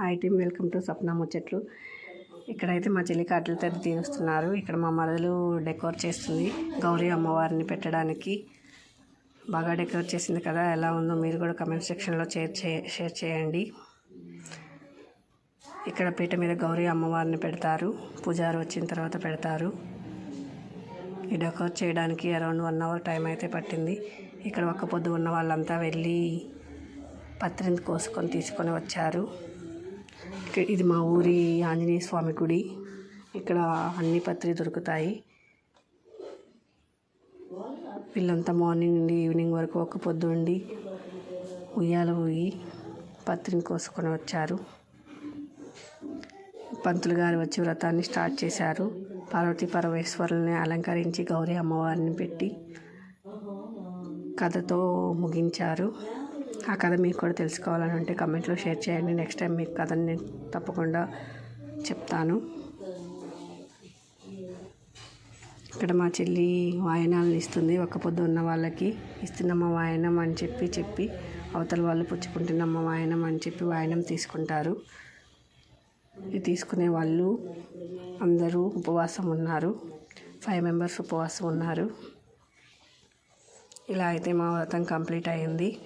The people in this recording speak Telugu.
Hi team welcome to Sapna ముచ్చట్లు. ఇక్కడైతే మా చెల్లి కాటలు తెరి తీరుస్తున్నారు. ఇక్కడ మా మరదలు డెకోర్ చేస్తుంది. గౌరీ అమ్మవారిని పెట్టడానికి. బాగా డెకోర్ చేసింది కదా ఎలా ఉందో మీరు కూడా కమెంట్ సెక్షన్లో షేర్ చే షేర్ చేయండి. ఇక్కడ పీట మీద గౌరీ అమ్మవారిని పెడతారు. పూజారు వచ్చిన తర్వాత పెడతారు. ఈ డెకోర్ చేయడానికి అరౌండ్ వన్ అవర్ టైం అయితే పట్టింది. ఇక్కడ ఒక్క పొద్దు ఉన్న వాళ్ళంతా వెళ్ళి పత్రిని కోసుకొని తీసుకొని వచ్చారు. ఇది మా ఊరి ఆంజనేయ స్వామి గుడి. ఇక్కడ అన్ని పత్రి దొరుకుతాయి. వీళ్ళంతా మార్నింగ్ నుండి ఈవినింగ్ వరకు ఒక పొద్దు ఉండి ఉయ్యాల ఊగి పత్రిని కోసుకొని వచ్చారు. పంతులు గారు వచ్చి వ్రతాన్ని స్టార్ట్ చేశారు. పార్వతీ పరమేశ్వరుల్ని అలంకరించి గౌరీ అమ్మవారిని పెట్టి కథతో ముగించారు. ఆ కథ మీకు కూడా తెలుసుకోవాలని ఉంటే కమెంట్లో షేర్ చేయండి. నెక్స్ట్ టైం మీకు కథని నేను తప్పకుండా చెప్తాను. ఇక్కడ మా చెల్లి వాయనాలను ఇస్తుంది. ఒక్క పొద్దు ఉన్న వాళ్ళకి ఇస్తున్నమ్మ వాయనం అని చెప్పి చెప్పి అవతల వాళ్ళు పుచ్చుకుంటున్నమ్మ వాయనం అని చెప్పి వాయనం తీసుకుంటారు. ఇది తీసుకునే వాళ్ళు అందరూ ఉపవాసం ఉన్నారు. ఫైవ్ మెంబర్స్ ఉపవాసం ఉన్నారు. ఇలా అయితే మా వ్రతం కంప్లీట్ అయింది.